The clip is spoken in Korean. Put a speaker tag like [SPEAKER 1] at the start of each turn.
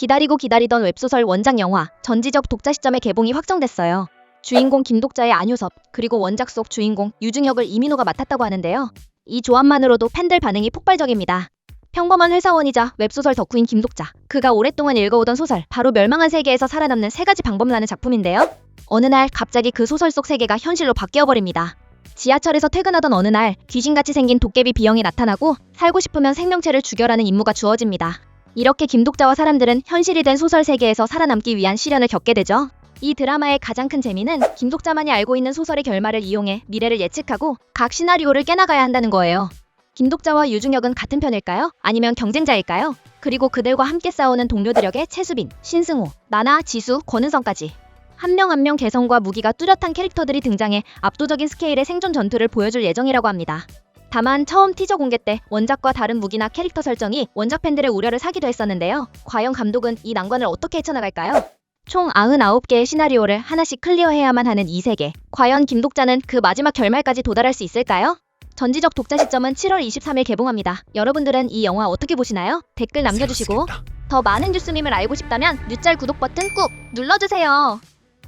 [SPEAKER 1] 기다리고 기다리던 웹소설 원작 영화 전지적 독자 시점의 개봉이 확정됐어요. 주인공 김독자의 안효섭 그리고 원작 속 주인공 유중혁을 이민호가 맡았다고 하는데요. 이 조합만으로도 팬들 반응이 폭발적입니다. 평범한 회사원이자 웹소설 덕후인 김독자. 그가 오랫동안 읽어오던 소설 바로 멸망한 세계에서 살아남는 세 가지 방법이라는 작품인데요. 어느 날 갑자기 그 소설 속 세계가 현실로 바뀌어 버립니다. 지하철에서 퇴근하던 어느 날 귀신같이 생긴 도깨비 비형이 나타나고 살고 싶으면 생명체를 죽여라는 임무가 주어집니다. 이렇게 김독자와 사람들은 현실이 된 소설 세계에서 살아남기 위한 시련을 겪게 되죠. 이 드라마의 가장 큰 재미는 김독자만이 알고 있는 소설의 결말을 이용해 미래를 예측하고 각 시나리오를 깨나가야 한다는 거예요. 김독자와 유중혁은 같은 편일까요? 아니면 경쟁자일까요? 그리고 그들과 함께 싸우는 동료들 역의 최수빈, 신승호, 나나, 지수, 권은성까지 한 명 한 명 개성과 무기가 뚜렷한 캐릭터들이 등장해 압도적인 스케일의 생존 전투를 보여줄 예정이라고 합니다. 다만 처음 티저 공개 때 원작과 다른 무기나 캐릭터 설정이 원작 팬들의 우려를 사기도 했었는데요. 과연 감독은 이 난관을 어떻게 헤쳐나갈까요? 총 99개의 시나리오를 하나씩 클리어해야만 하는 이 세계. 과연 김독자는 그 마지막 결말까지 도달할 수 있을까요? 전지적 독자 시점은 7월 23일 개봉합니다. 여러분들은 이 영화 어떻게 보시나요? 댓글 남겨주시고 더 많은 뉴스밈을 알고 싶다면 뉴짤 구독 버튼 꾹 눌러주세요.